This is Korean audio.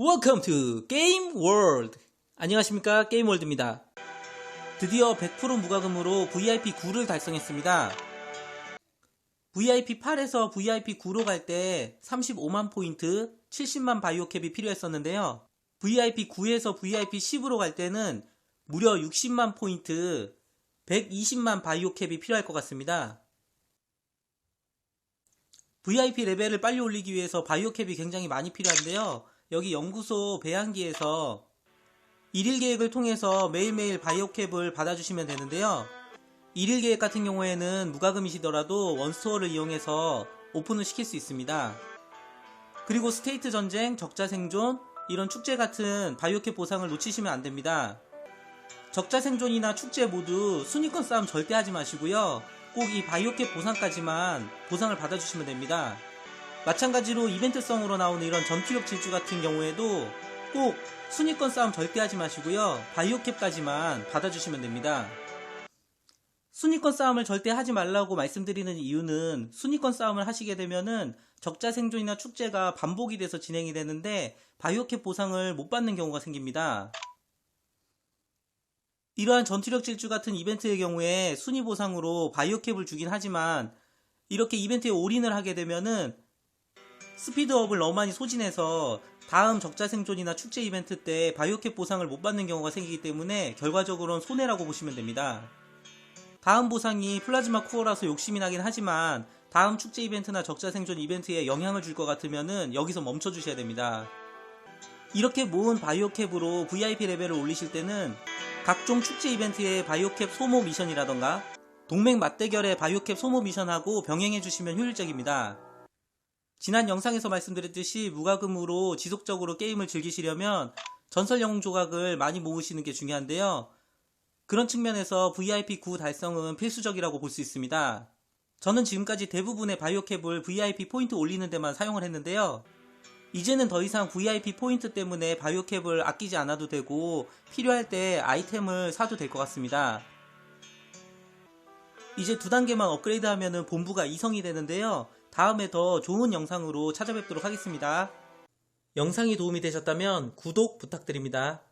Welcome to Game World. 안녕하십니까 게임 월드입니다. 드디어 100% 무과금으로 VIP 9를 달성했습니다. VIP 8에서 VIP 9로 갈 때 35만 포인트, 70만 바이오 캡이 필요했었는데요. VIP 9에서 VIP 10으로 갈 때는 무려 60만 포인트, 120만 바이오 캡이 필요할 것 같습니다. VIP 레벨을 빨리 올리기 위해서 바이오 캡이 굉장히 많이 필요한데요. 여기 연구소 배양기에서 일일 계획을 통해서 매일매일 바이오캡을 받아주시면 되는데요. 일일 계획 같은 경우에는 무과금이시더라도 원스토어를 이용해서 오픈을 시킬 수 있습니다. 그리고 스테이트 전쟁, 적자 생존, 이런 축제 같은 바이오캡 보상을 놓치시면 안 됩니다. 적자 생존이나 축제 모두 순위권 싸움 절대 하지 마시고요. 꼭 이 바이오캡 보상까지만 보상을 받아주시면 됩니다. 마찬가지로 이벤트성으로 나오는 이런 전투력 질주 같은 경우에도 꼭 순위권 싸움 절대 하지 마시고요. 바이오캡까지만 받아주시면 됩니다. 순위권 싸움을 절대 하지 말라고 말씀드리는 이유는 순위권 싸움을 하시게 되면은 적자 생존이나 축제가 반복이 돼서 진행이 되는데 바이오캡 보상을 못 받는 경우가 생깁니다. 이러한 전투력 질주 같은 이벤트의 경우에 순위 보상으로 바이오캡을 주긴 하지만 이렇게 이벤트에 올인을 하게 되면은 스피드업을 너무 많이 소진해서 다음 적자 생존이나 축제 이벤트 때 바이오캡 보상을 못 받는 경우가 생기기 때문에 결과적으로는 손해라고 보시면 됩니다. 다음 보상이 플라즈마 코어라서 욕심이 나긴 하지만 다음 축제 이벤트나 적자 생존 이벤트에 영향을 줄 것 같으면은 여기서 멈춰 주셔야 됩니다. 이렇게 모은 바이오캡으로 VIP 레벨을 올리실 때는 각종 축제 이벤트의 바이오캡 소모 미션이라던가 동맹 맞대결의 바이오캡 소모 미션하고 병행해 주시면 효율적입니다. 지난 영상에서 말씀드렸듯이 무과금으로 지속적으로 게임을 즐기시려면 전설 영웅 조각을 많이 모으시는 게 중요한데요. 그런 측면에서 VIP 9 달성은 필수적이라고 볼 수 있습니다. 저는 지금까지 대부분의 바이오캡을 VIP 포인트 올리는 데만 사용을 했는데요. 이제는 더 이상 VIP 포인트 때문에 바이오캡을 아끼지 않아도 되고 필요할 때 아이템을 사도 될 것 같습니다. 이제 두 단계만 업그레이드 하면 본부가 이성이 되는데요. 다음에 더 좋은 영상으로 찾아뵙도록 하겠습니다. 영상이 도움이 되셨다면 구독 부탁드립니다.